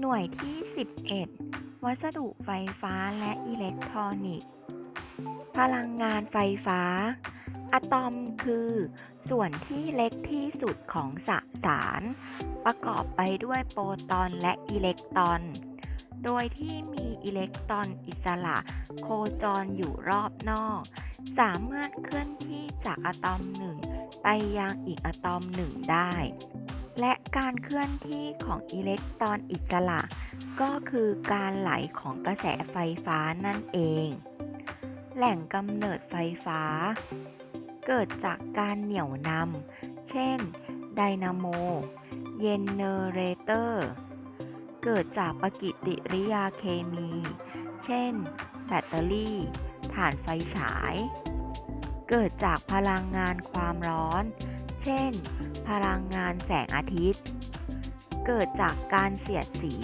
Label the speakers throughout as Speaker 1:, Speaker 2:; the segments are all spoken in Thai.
Speaker 1: หน่วยที่ 11 วัสดุไฟฟ้าและอิเล็กทรอนิกส์ พลังงานไฟฟ้า อะตอมคือ ส่วนที่เล็กที่สุดของสสาร ประกอบไปด้วยโปรตอนและอิเล็กตรอน โดยที่มีอิเล็กตรอนอิสระโคจรอยู่รอบนอก สามารถเคลื่อนที่จากอะตอมหนึ่งไปยังอีกอะตอมหนึ่งได้ และการเคลื่อนที่ของอิเล็กตรอนอิสระ ก็คือการไหลของกระแสไฟฟ้านั่นเอง แหล่งกำเนิดไฟฟ้า เกิดจากการเหนี่ยวนำเช่นไดนาโมเยนเนเรเตอร์ เกิดจากปฏิกิริยาเคมี เช่น แบตเตอรี่ ถ่านไฟฉาย เกิดจากพลังงานความร้อน เช่น พลังงานแสงอาทิตย์ เกิดจากการเสียดสี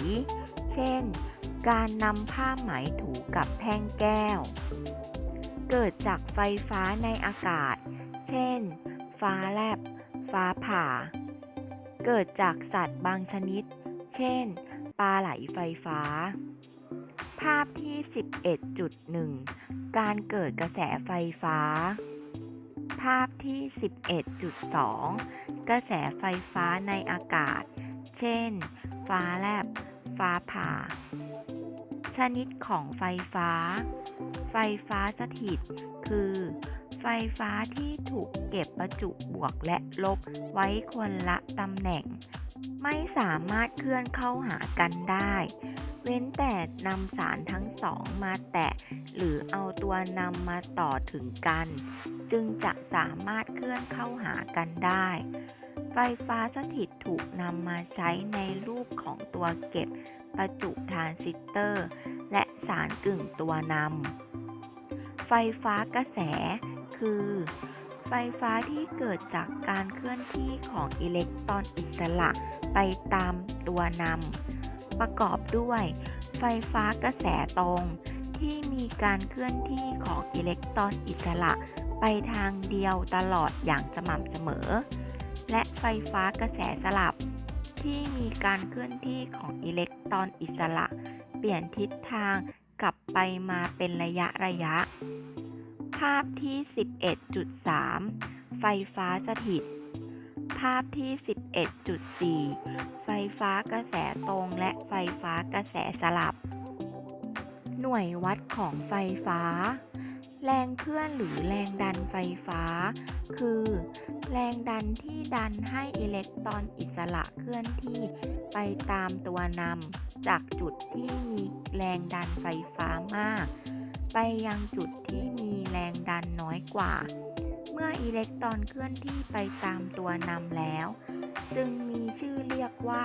Speaker 1: เช่น การนำผ้าไหมถูกับแท่งแก้ว เกิดจากไฟฟ้าในอากาศ เช่น ฟ้าแลบ ฟ้าผ่า เกิดจากสัตว์บางชนิด เช่น ปลาไหลไฟฟ้า ภาพที่ 11.1 การเกิดกระแสไฟฟ้า ภาพที่ 11.2 กระแสไฟฟ้าในอากาศ เช่น ฟ้าแลบ ฟ้าผ่า ชนิดของไฟฟ้า ไฟฟ้าสถิต คือ ไฟฟ้าที่ถูกเก็บประจุบวกและลบไว้คนละตำแหน่ง ไม่สามารถเคลื่อนเข้าหากันได้ เว้นแต่นำสารทั้งสองมาแตะ หรือเอาตัวนำมาต่อถึงกัน จึงจะสามารถเคลื่อนเข้าหากันได้ ไฟฟ้าสถิตถูกนำมาใช้ในรูปของตัวเก็บประจุทรานซิสเตอร์ และสารกึ่งตัวนำไฟฟ้ากระแส คือ ไฟฟ้าที่เกิดจากการเคลื่อนที่ของอิเล็กตรอนอิสระไปตามตัวนำ ประกอบด้วย ไฟฟ้ากระแสตรง ที่มีการเคลื่อนที่ของอิเล็กตรอนอิสระไปทางเดียวตลอดอย่างสม่ำเสมอ และไฟฟ้ากระแสสลับ ที่มีการเคลื่อนที่ของอิเล็กตรอนอิสระ เปลี่ยนทิศทางกลับไปมาเป็นระยะระยะ ภาพที่ 11.3 ไฟฟ้าสถิต ภาพที่ 11.4 ไฟฟ้ากระแสตรงและไฟฟ้ากระแสสลับ หน่วยวัดของไฟฟ้า แรงเคลื่อนหรือแรงดันไฟฟ้า คือ แรงดันที่ดันให้อิเล็กตรอนอิสระเคลื่อนที่ไปตามตัวนำจากจุดที่มีแรงดันไฟฟ้ามาก ไปยังจุดที่มีแรงดันน้อยกว่า มื่ออิเล็กตรอนเคลื่อนที่ไปตามตัวนำแล้ว จึงมีชื่อเรียกว่า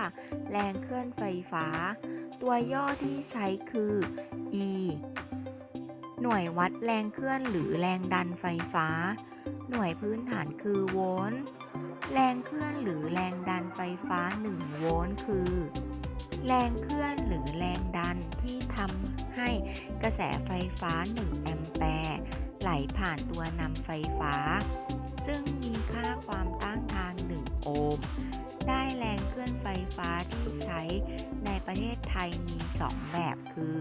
Speaker 1: แรงเคลื่อนไฟฟ้า ตัวย่อที่ใช้คือ E หน่วยวัดแรงเคลื่อนหรือแรงดันไฟฟ้า หน่วยพื้นฐานคือโวลต์แรงเคลื่อนหรือแรงดันไฟฟ้า 1 โวลต์คือ แรงเคลื่อนหรือแรงดันที่ทำให้กระแสไฟฟ้า 1 แอมแปร์ ไหลผ่านตัวนำไฟฟ้า ซึ่งมีค่าความต้านทาน 1 โอห์ม ได้แรงเคลื่อนไฟฟ้าที่ใช้ในประเทศไทยมี 2 แบบคือ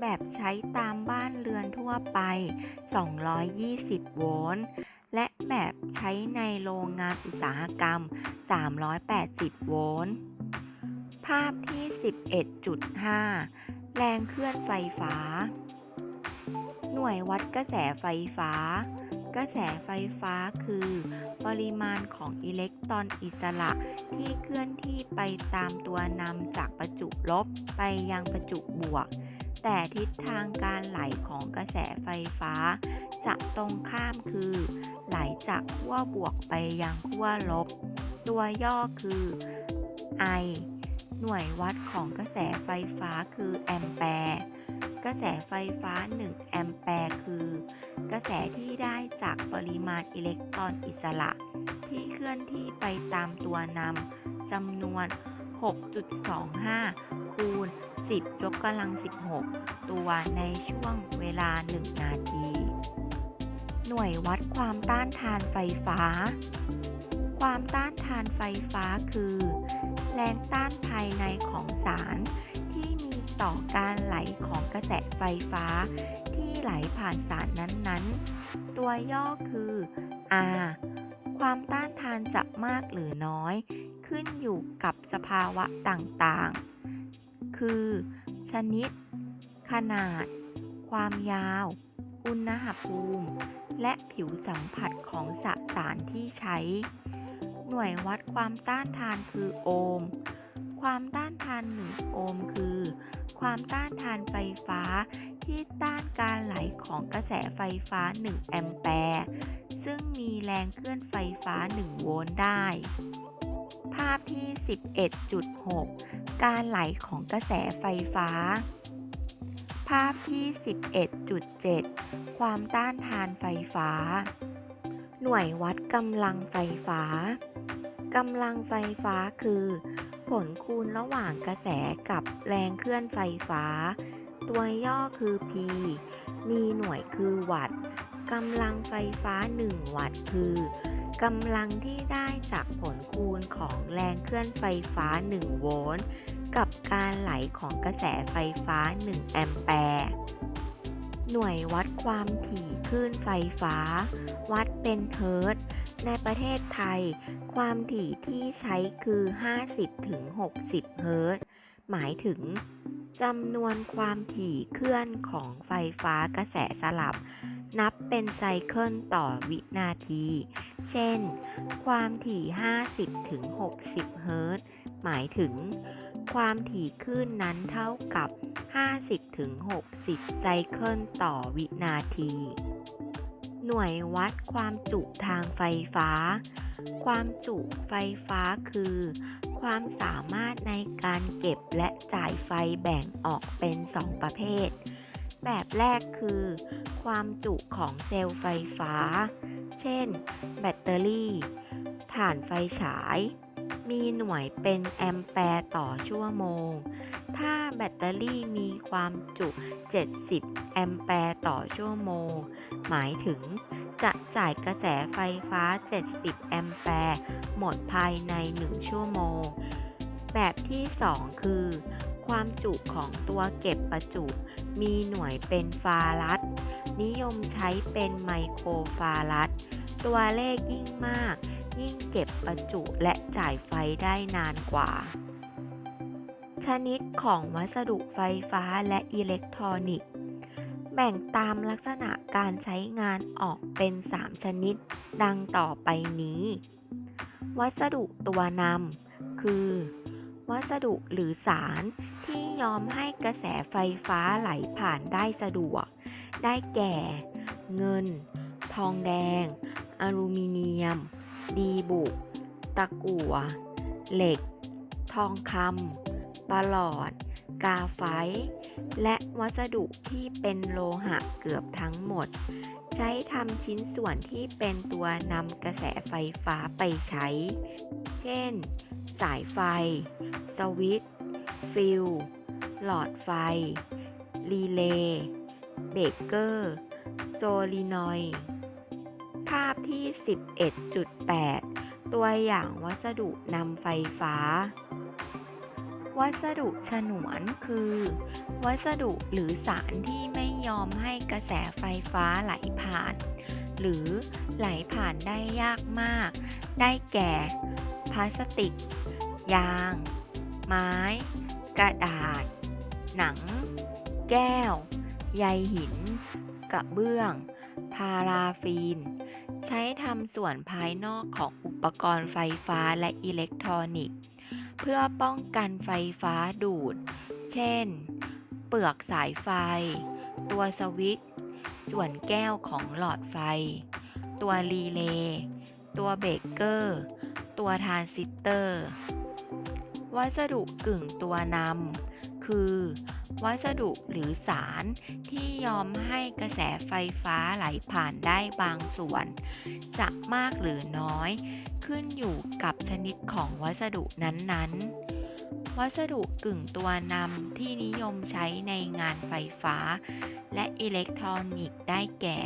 Speaker 1: แบบใช้ตามบ้านเรือนทั่วไป 220 โวลต์ และแบบใช้ในโรงงานอุตสาหกรรม 380 โวลต์ ภาพที่ 11.5 แรงเคลื่อนไฟฟ้า หน่วยวัดกระแสไฟฟ้า กระแสไฟฟ้าคือ ปริมาณของอิเล็กตรอนอิสระที่เคลื่อนที่ไปตามตัวนำจากประจุลบไปยังประจุบวก แต่ทิศทางการไหลของกระแสไฟฟ้า จะตรงข้ามคือ ไหลจากขั้วบวกไปยังขั้วลบ ตัวย่อคือ I หน่วยวัดของกระแสไฟฟ้าคือแอมแปร์ กระแสไฟฟ้า 1 แอมแปร์คือ กระแสที่ได้จากปริมาณอิเล็กตรอนอิสระ ที่เคลื่อนที่ไปตามตัวนำจำนวน 6.25 คูณ 10 ยกกำลัง 16 ตัวในช่วงเวลา 1 นาที หน่วยวัดความต้านทานไฟฟ้า ความต้านทานไฟฟ้าคือ แรงต้านภายในของสาร ต่อการไหลของกระแสไฟฟ้า ที่ไหลผ่านสารนั้นๆ ตัวย่อคือ R ความต้านทานจะมากหรือน้อย ขึ้นอยู่กับสภาวะต่างๆ คือ ชนิด ขนาด ความยาว อุณหภูมิ และผิวสัมผัสของสสารที่ใช้ หน่วยวัดความต้านทานคือโอห์ม ความต้านทาน1โอห์มคือ ความต้านทานไฟฟ้าที่ต้านการไหลของกระแสไฟฟ้า 1 แอมแปร์ ซึ่งมีแรงเคลื่อนไฟฟ้า 1 โวลต์ได้ ภาพที่ 11.6 การไหลของกระแสไฟฟ้า ภาพที่ 11.7 ความต้านทานไฟฟ้า หน่วยวัดกำลังไฟฟ้ากำลังไฟฟ้าคือ ผลคูณระหว่างกระแสกับแรงเคลื่อนไฟฟ้า ตัวย่อคือ P มีหน่วยคือวัตต์กำลังไฟฟ้า 1 วัตต์คือกำลังที่ได้จากผลคูณของแรงเคลื่อนไฟฟ้า 1 โวลต์กับการไหลของกระแสไฟฟ้า 1 แอมแปร์หน่วยวัดความถี่คลื่นไฟฟ้า วัดเป็นเฮิร์ตซ์ ในประเทศไทย ความถี่ที่ใช้คือ 50-60 เฮิรตซ์หมายถึงจำนวนความถี่เคลื่อนของไฟฟ้ากระแสสลับ นับเป็นไซเคิลต่อวินาที เช่น ความถี่ 50-60 เฮิรตซ์หมายถึง ความถี่คลื่นนั้นเท่ากับ 50-60 ไซเคิลต่อวินาที หน่วยวัดความจุทางไฟฟ้า ความจุไฟฟ้าคือ ความสามารถในการเก็บและจ่ายไฟแบ่งออกเป็น 2 ประเภท แบบแรกคือ ความจุของเซลล์ไฟฟ้า เช่น แบตเตอรี่ ถ่านไฟฉาย มีหน่วยเป็นแอมแปร์ต่อชั่วโมง ถ้าแบตเตอรี่มีความจุ 70 แอมแปร์ต่อชั่วโมง หมายถึง จะจ่ายกระแสไฟฟ้า 70 แอมแปร์หมดภายใน 1 ชั่วโมง แบบที่ 2 คือ ความจุของตัวเก็บประจุ มีหน่วยเป็นฟารัด นิยมใช้เป็นไมโครฟารัด ตัวเลขยิ่งมาก ยิ่งเก็บประจุและจ่ายไฟได้นานกว่าชนิดของวัสดุไฟฟ้าและอิเล็กทรอนิกส์ แบ่งตามลักษณะการใช้งานออกเป็น 3 ชนิด ดังต่อไปนี้ วัสดุตัวนำคือ วัสดุหรือสารที่ยอมให้กระแสไฟฟ้าไหลผ่านได้สะดวก ได้แก่ เงิน ทองแดง อลูมิเนียม ดีบุก ตะกั่ว เหล็ก ทองคำปลลอด กาไฟและวัสดุที่เป็นโลหะเกือบทั้งหมด ใช้ทำชิ้นส่วนที่เป็นตัวนำกระแสไฟฟ้าไปใช้ เช่น สายไฟ สวิตช์ฟิลหลอดไฟ รีเลย์เบเกอร์ โซลีนอย ภาพที่ 11.8 ตัวอย่างวัสดุนำไฟฟ้า วัสดุฉนวนคือ วัสดุหรือสารที่ไม่ยอมให้กระแสไฟฟ้าไหลผ่าน หรือไหลผ่านได้ยากมาก ได้แก่ พลาสติก ยาง ไม้ กระดาษ หนัง แก้ว ใยหิน กระเบื้อง พาราฟีน ใช้ทำส่วนภายนอกของอุปกรณ์ไฟฟ้าและอิเล็กทรอนิกส์ เพื่อป้องกันไฟฟ้าดูด เช่น เปลือกสายไฟ ตัวสวิตช์ส่วนแก้วของหลอดไฟ ตัวรีเลย์ตัวเบรกเกอร์ ตัวทรานซิสเตอร์ วัสดุกึ่งตัวนำคือ วัสดุหรือสารที่ยอมให้กระแสไฟฟ้าไหลผ่านได้บางส่วน จะมากหรือน้อย ขึ้นอยู่กับชนิดของวัสดุนั้นๆ วัสดุกึ่งตัวนำที่นิยมใช้ในงานไฟฟ้า และอิเล็กทรอนิกส์ได้แก่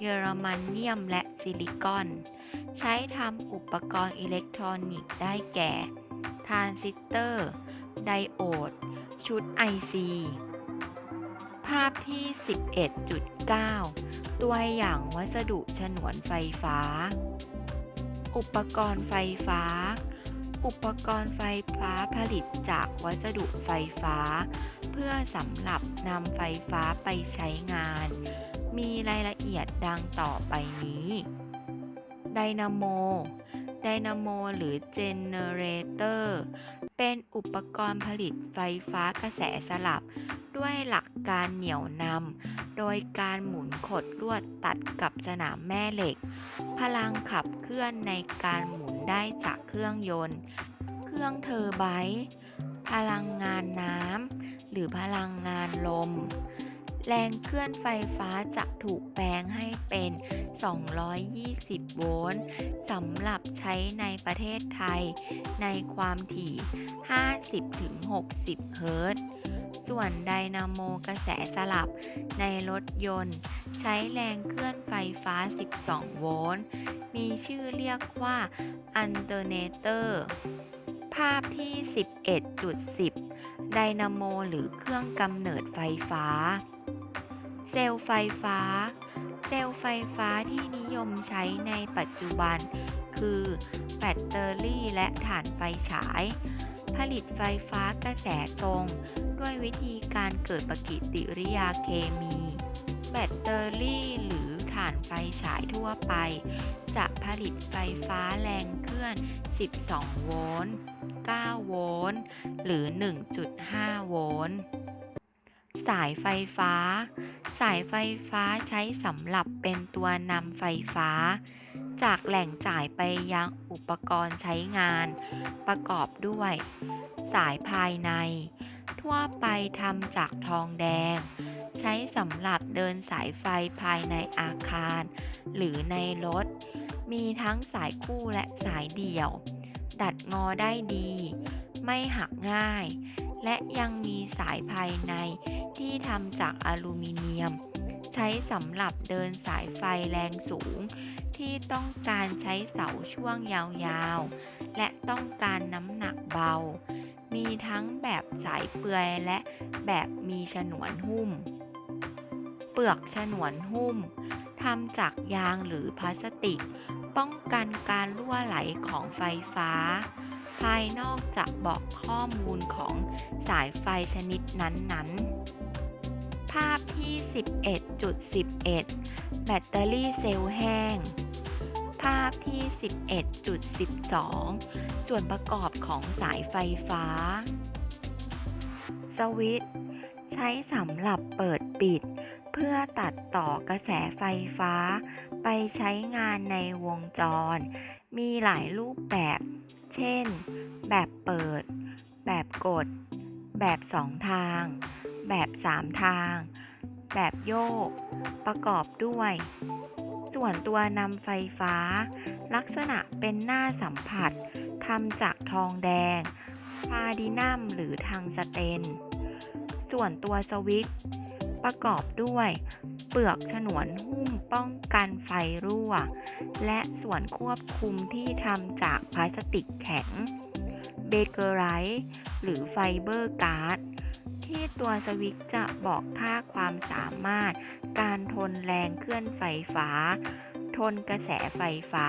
Speaker 1: เยอรมนเนียมและซิลิคอน ใช้ทำอุปกรณ์อิเล็กทรอนิกส์ได้แก่ทรานซิสเตอร์ ไดโอด ชุด IC ภาพที่ 11.9 ตัวอย่างวัสดุฉนวนไฟฟ้า อุปกรณ์ไฟฟ้า อุปกรณ์ไฟฟ้าผลิตจากวัสดุไฟฟ้า เพื่อสำหรับนำไฟฟ้าไปใช้งาน มีรายละเอียดดังต่อไปนี้ไดนาโมไดนาโมหรือเจเนเรเตอร์ เป็นอุปกรณ์ผลิตไฟฟ้ากระแสสลับ ด้วยหลักการเหนี่ยวนำโดยการหมุนขดลวดตัดกับสนามแม่เหล็ก พลังขับเคลื่อนในการหมุนได้จากเครื่องยนต์ เครื่องเทอร์ไบต์พลังงานน้ำหรือพลังงานลม แรงเคลื่อนไฟฟ้าจะถูกแปลงให้เป็น 220 โวลต์สำหรับใช้ในประเทศไทย ในความถี่ 50-60 เฮิรตซ์ส่วนไดนาโมกระแสสลับในรถยนต์ ใช้แรงเคลื่อนไฟฟ้า 12 โวลต์มีชื่อเรียกว่าอันเตอร์เนเตอร์ภาพที่ 11.10 ไดนาโมหรือเครื่องกำเนิดไฟฟ้า เซลล์ไฟฟ้า เซลล์ไฟฟ้าที่นิยมใช้ในปัจจุบัน คือแบตเตอรี่และถ่านไฟฉาย ผลิตไฟฟ้ากระแสตรง ด้วยวิธีการเกิดปฏิกิริยาเคมี แบตเตอรี่หรือถ่านไฟฉายทั่วไป จะผลิตไฟฟ้าแรงเคลื่อน 12 โวลต์ 9 โวลต์ หรือ 1.5 โวลต์ สายไฟฟ้า สายไฟฟ้าใช้สำหรับเป็นตัวนำไฟฟ้า จากแหล่งจ่ายไปยังอุปกรณ์ใช้งาน ประกอบด้วย สายภายใน ทั่วไปทำจากทองแดง ใช้สำหรับเดินสายไฟภายในอาคาร หรือในรถ มีทั้งสายคู่และสายเดี่ยว ดัดงอได้ดี ไม่หักง่าย และยังมีสายภายใน ที่ทำจากอลูมิเนียม ใช้สำหรับเดินสายไฟแรงสูง ที่ต้องการใช้เสาช่วงยาวๆ และต้องการน้ำหนักเบา มีทั้งแบบสายเปลือยและแบบมีฉนวนหุ้ม เปลือกฉนวนหุ้มทำจากยางหรือพลาสติก ป้องกันการรั่วไหลของไฟฟ้าายนอกจะบอกข้อมูลของสายไฟชนิดนั้นๆ ภาพที่ 11.11 แบตเตอรี่เซลล์แห้ง ภาพที่ 11.12 ส่วนประกอบของสายไฟฟ้า สวิตช์ใช้สำหรับเปิดปิด เพื่อตัดต่อกระแสไฟฟ้า ไปใช้งานในวงจร มีหลายรูปแบบ เช่น แบบเปิด แบบกด แบบสองทาง แบบสามทาง แบบโยก ประกอบด้วย ส่วนตัวนำไฟฟ้า ลักษณะเป็นหน้าสัมผัสทำจากทองแดงพาดินัมหรือทางสเตน ส่วนตัวสวิตช์ประกอบด้วย เปลือกฉนวนหุ้มป้องกันไฟรั่ว และส่วนควบคุมที่ทำจากพลาสติกแข็ง เบเกอร์ไรต์หรือไฟเบอร์การ์ดที่ตัวสวิตช์จะบอกค่าความสามารถ การทนแรงเคลื่อนไฟฟ้า ทนกระแสไฟฟ้า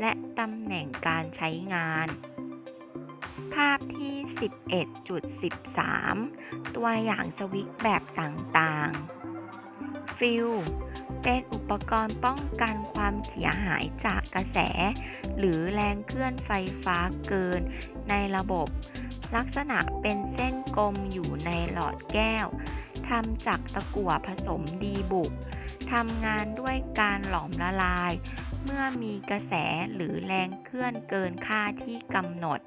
Speaker 1: และตำแหน่งการใช้งาน ภาพที่ 11.13 ตัวอย่างสวิตช์แบบต่างๆ ฟิลเป็นอุปกรณ์ป้องกันความเสียหายจากกระแส หรือแรงเคลื่อนไฟฟ้าเกินในระบบ ลักษณะเป็นเส้นกลมอยู่ในหลอดแก้วทำจากตะกั่วผสมดีบุกทำงานด้วยการหลอมละลาย เมื่อมีกระแสหรือแรงเคลื่อนเกินค่าที่กำหนด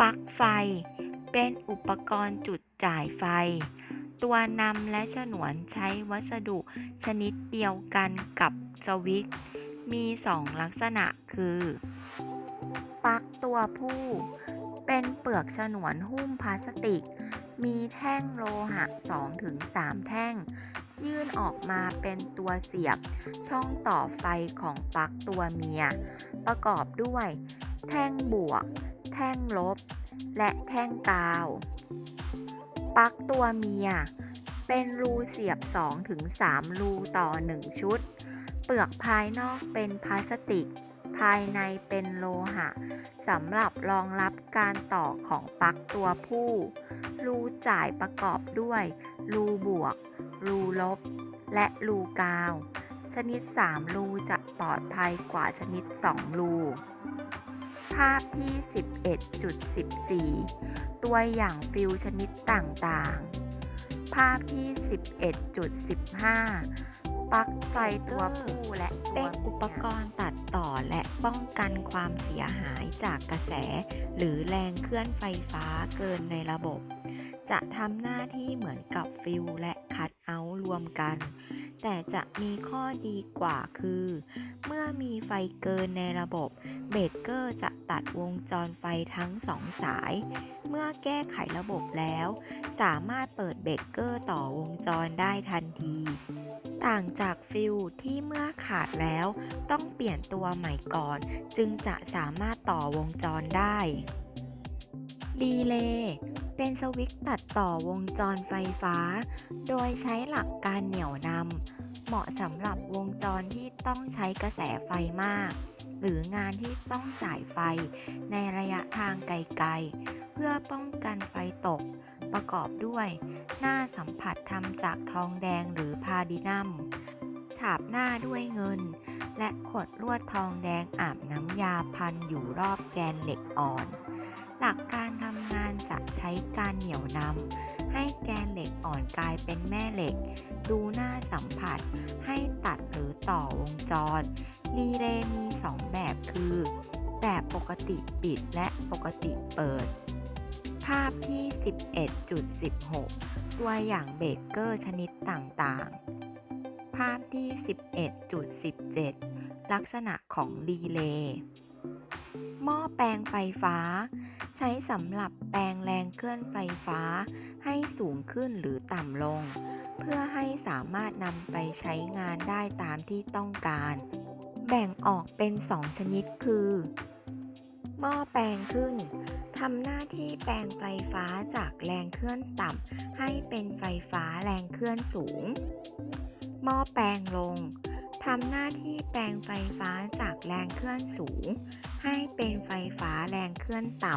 Speaker 1: ปลั๊กไฟ เป็นอุปกรณ์จุดจ่ายไฟ ตัวนำและฉนวนใช้วัสดุชนิดเดียวกันกับสวิตมีสองลักษณะคือปลั๊กตัวผู้ เป็นเปลือกฉนวนหุ้มพลาสติก มีแท่งโลหะ 2-3 แท่ง
Speaker 2: ยื่นออกมาเป็นตัวเสียบ ช่องต่อไฟของปลั๊กตัวเมีย ประกอบด้วย แท่งบวก แท่งลบ และแท่งกาว ปลั๊กตัวเมีย เป็นรูเสียบ 2-3 รูต่อ 1 ชุด เปลือกภายนอกเป็นพลาสติก ภายในเป็นโลหะสำหรับรองรับการต่อของปลั๊กตัวผู้ รูจ่ายประกอบด้วย รูบวก รูลบ และรูกาว ชนิด 3 รูจะปลอดภัยกว่าชนิด 2 รู ภาพที่ 11.14 ตัวอย่างฟิวชนิดต่างๆ ภาพที่ 11.15 ปลั๊กไฟตัวผู้และ
Speaker 1: เป็นอุปกรณ์ตัดต่อและป้องกันความเสียหายจากกระแส หรือแรงเคลื่อนไฟฟ้าเกินในระบบ จะทำหน้าที่เหมือนกับฟิลและคัตเอาท์รวมกัน แต่จะมีข้อดีกว่าคือ เมื่อมีไฟเกินในระบบ เบรกเกอร์จะตัดวงจรไฟทั้งสองสาย เมื่อแก้ไขระบบแล้ว สามารถเปิดเบรกเกอร์ต่อวงจรได้ทันที ต่างจากฟิลที่เมื่อขาดแล้ว ต้องเปลี่ยนตัวใหม่ก่อน จึงจะสามารถต่อวงจรได้ รีเลย์เป็นสวิตช์ตัดต่อวงจรไฟฟ้า โดยใช้หลักการเหนี่ยวนำเหมาะสำหรับวงจรที่ต้องใช้กระแสไฟมาก หรืองานที่ต้องจ่ายไฟในระยะทางไกลๆ เพื่อป้องกันไฟตก ประกอบด้วย หน้าสัมผัสทำจากทองแดงหรือพาดินัมฉาบหน้าด้วยเงิน และขดลวดทองแดงอาบน้ำยาพันอยู่รอบแกนเหล็กอ่อน หลักการทำงานจะใช้การเหนี่ยวนำให้แกนเหล็กอ่อนกลายเป็นแม่เหล็ก ดูหน้าสัมผัส ให้ตัดหรือต่อวงจร รีเลย์มี 2 แบบคือ แบบปกติปิดและปกติเปิด ภาพที่ 11.16 ตัวอย่างเบเกอร์ชนิดต่างๆ ภาพที่ 11.17 ลักษณะของรีเลย์หม้อแปลงไฟฟ้า ใช้สำหรับแปลงแรงเคลื่อนไฟฟ้าให้สูงขึ้นหรือต่ำลง เพื่อให้สามารถนำไปใช้งานได้ตามที่ต้องการ แบ่งออกเป็น 2 ชนิดคือ หม้อแปลงขึ้นทำหน้าที่แปลงไฟฟ้าจากแรงเคลื่อนต่ำให้เป็นไฟฟ้าแรงเคลื่อนสูง หม้อแปลงลง ทำหน้าที่แปลงไฟฟ้าจากแรงเคลื่อนสูง ให้เป็นไฟฟ้าแรงเคลื่อนต่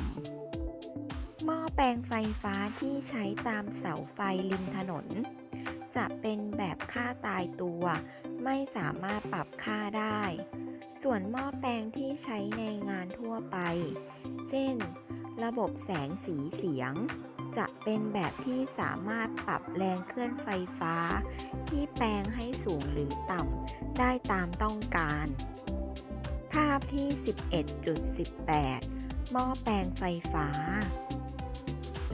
Speaker 1: ำ หม้อแปลงไฟฟ้าที่ใช้ตามเสาไฟริมถนน จะเป็นแบบค่าตายตัว ไม่สามารถปรับค่าได้ ส่วนหม้อแปลงที่ใช้ในงานทั่วไป เช่น ระบบแสงสีเสียงจะเป็นแบบที่สามารถปรับแรงเคลื่อนไฟฟ้า ที่แปลงให้สูงหรือต่ำ ได้ตามต้องการ ภาพที่ 11.18 หม้อแปลงไฟฟ้า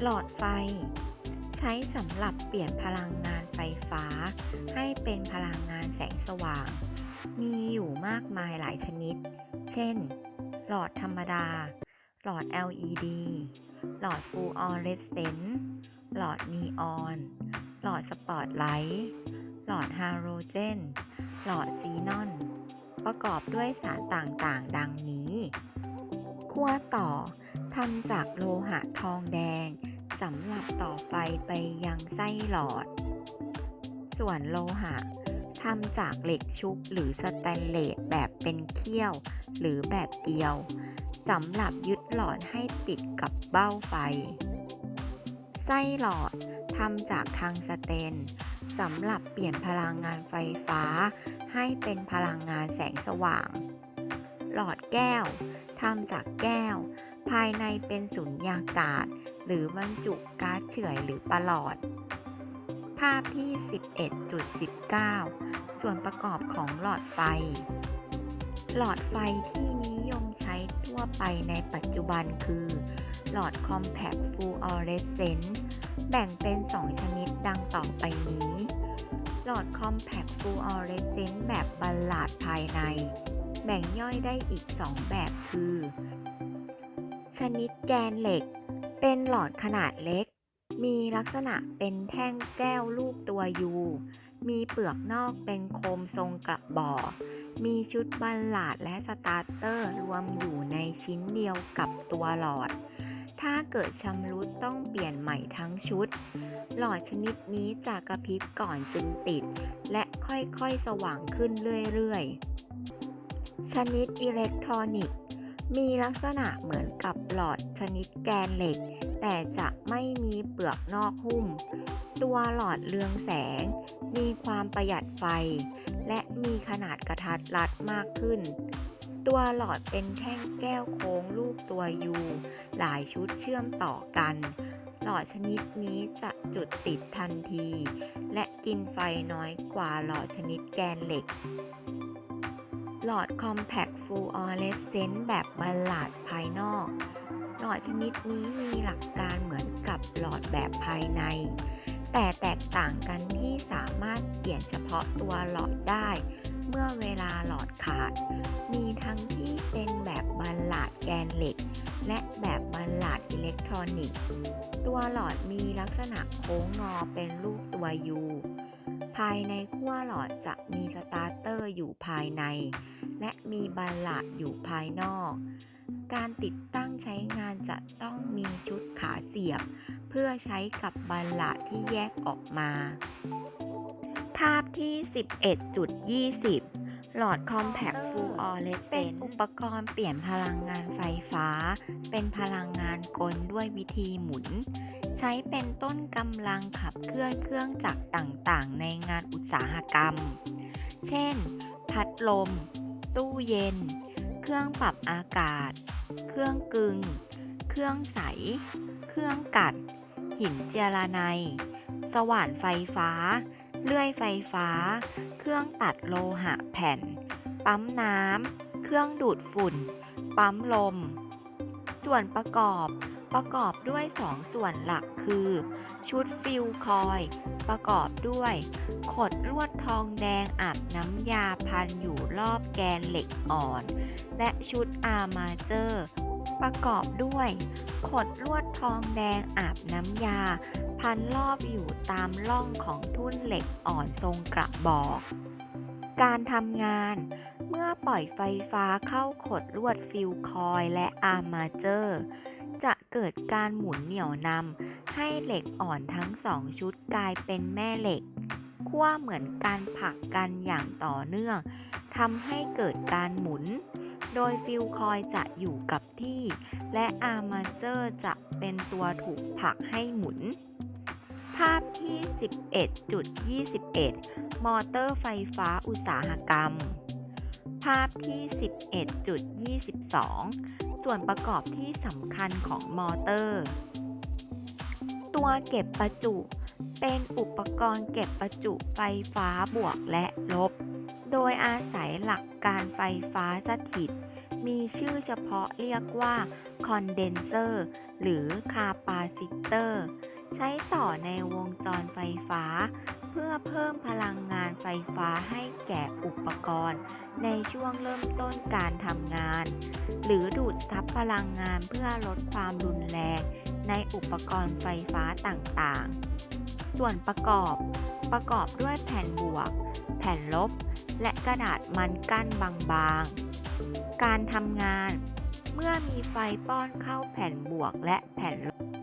Speaker 1: หลอดไฟ ใช้สำหรับเปลี่ยนพลังงานไฟฟ้า ให้เป็นพลังงานแสงสว่าง มีอยู่มากมายหลายชนิด เช่น หลอดธรรมดา หลอด LED หลอดฟูออเรสเซนต์หลอดนีออน หลอดสปอตไลท์ หลอดฮาโลเจน หลอดซีนอน ประกอบด้วยสารต่างๆ ดังนี้ขั้วต่อทำจากโลหะทองแดงสำหรับต่อไฟไปยังไส้หลอด ส่วนโลหะทำจากเหล็กชุบหรือสแตนเลสแบบเป็นเขี้ยว หรือแบบเกลียวสำหรับยึดหลอดให้ติดกับเบ้าไฟ ไส้หลอดทำจากทางสเตน สำหรับเปลี่ยนพลังงานไฟฟ้า ให้เป็นพลังงานแสงสว่าง หลอดแก้วทำจากแก้ว ภายในเป็นสุญญากาศ หรือบรรจุก๊าซเฉื่อยหรือประหลอด ภาพที่ 11.19 ส่วนประกอบของหลอดไฟ หลอดไฟที่นิยมใช้ทั่วไปในปัจจุบันคือ หลอด Compact Fluorescent แบ่งเป็น 2 ชนิดดังต่อไปนี้ หลอด Compact Fluorescent แบบบัลลาดภายใน แบ่งย่อยได้อีก 2 แบบคือ ชนิดแกนเหล็ก เป็นหลอดขนาดเล็ก มีลักษณะเป็นแท่งแก้วรูปตัว U มีเปลือกนอกเป็นโคมทรงกระบอกมีชุดบัลลาดและสตาร์เตอร์รวมอยู่ในชิ้นเดียวกับตัวหลอด ถ้าเกิดชำรุดต้องเปลี่ยนใหม่ทั้งชุด หลอดชนิดนี้จะกระพริบก่อนจึงติด และค่อยๆสว่างขึ้นเรื่อยๆ ชนิดอิเล็กทรอนิกส์ มีลักษณะเหมือนกับหลอดชนิดแกนเหล็ก แต่จะไม่มีเปลือกนอกหุ้ม ตัวหลอดเรืองแสง มีความประหยัดไฟ และมีขนาดกระทัดรัดมากขึ้น ตัวหลอดเป็นแท่งแก้วโค้งรูปตัวยูหลายชุดเชื่อมต่อกัน หลอดชนิดนี้จะจุดติดทันที และกินไฟน้อยกว่าหลอดชนิดแกนเหล็ก หลอด Compact Fluorescent แบบบัลลาดภายนอก หลอดชนิดนี้มีหลักการเหมือนกับหลอดแบบภายใน แต่แตกต่างกันที่สามารถเปลี่ยนเฉพาะตัวหลอดได้ เมื่อเวลาหลอดขาด ทั้งที่เป็นแบบบัลลาดแกนเหล็ก และแบบบัลลาดอิเล็กทรอนิกส์ ตัวหลอดมีลักษณะโค้งงอเป็นรูปตัว U ภายในขั้วหลอดจะมีสตาร์เตอร์อยู่ภายใน และมีบัลลาดอยู่ภายนอก การติดตั้งใช้งานจะต้องมีชุดขาเสียบ เพื่อใช้กับบัลลาดที่แยกออกมา ภาพที่ 11.20 หลอด Compact Fluorescent เป็นอุปกรณ์เปลี่ยนพลังงานไฟฟ้า เป็นพลังงานกลด้วยวิธีหมุน ใช้เป็นต้นกำลังขับเคลื่อนเครื่องจักรต่างๆ ในงานอุตสาหกรรม เช่น พัดลม ตู้เย็น เครื่องปรับอากาศ เครื่องกึง เครื่องใส เครื่องกัด หินเจรไนสว่านไฟฟ้า เลื่อยไฟฟ้า เครื่องตัดโลหะแผ่น ปั๊มน้ำ เครื่องดูดฝุ่น ปั๊มลม ส่วนประกอบประกอบด้วย 2 ส่วนหลักคือ ชุดฟิลคอยล์ประกอบด้วย ขดลวดทองแดงอาบน้ำยาพันอยู่รอบแกนเหล็กอ่อน และชุดอาร์มาเจอร์ ประกอบด้วย ขดลวด ทองแดงอาบน้ำยา พันรอบอยู่ตามร่องของทุ่นเหล็กอ่อนทรงกระบอก การทำงานเมื่อปล่อยไฟฟ้าเข้าขดลวดฟิลคอยล์และอาร์มาเจอร์ จะเกิดการหมุนเหนี่ยวนำให้เหล็กอ่อนทั้งสองชุดกลายเป็นแม่เหล็กขั้วเหมือนการผลักกันอย่างต่อเนื่องทำให้เกิดการหมุน โดยฟิลคอยจะอยู่กับที่ และอาร์มาเจอร์จะเป็นตัวถูกผลักให้หมุน ภาพที่ 11.21 มอเตอร์ไฟฟ้าอุตสาหกรรม ภาพที่ 11.22 ส่วนประกอบที่สำคัญของมอเตอร์ ตัวเก็บประจุ เป็นอุปกรณ์เก็บประจุไฟฟ้าบวกและลบ โดยอาศัยหลักการไฟฟ้าสถิต มีชื่อเฉพาะเรียกว่าคอนเดนเซอร์หรือคาปาซิเตอร์ ใช้ต่อในวงจรไฟฟ้า เพื่อเพิ่มพลังงานไฟฟ้าให้แก่อุปกรณ์ ในช่วงเริ่มต้นการทำงาน หรือดูดซับพลังงานเพื่อลดความรุนแรงในอุปกรณ์ไฟฟ้าต่างๆ ส่วนประกอบ ประกอบด้วยแผ่นบวก แผ่นลบ และกระดาษมันกั้นบางๆ การทำงาน เมื่อมีไฟป้อนเข้าแผ่นบวกและแผ่นลบ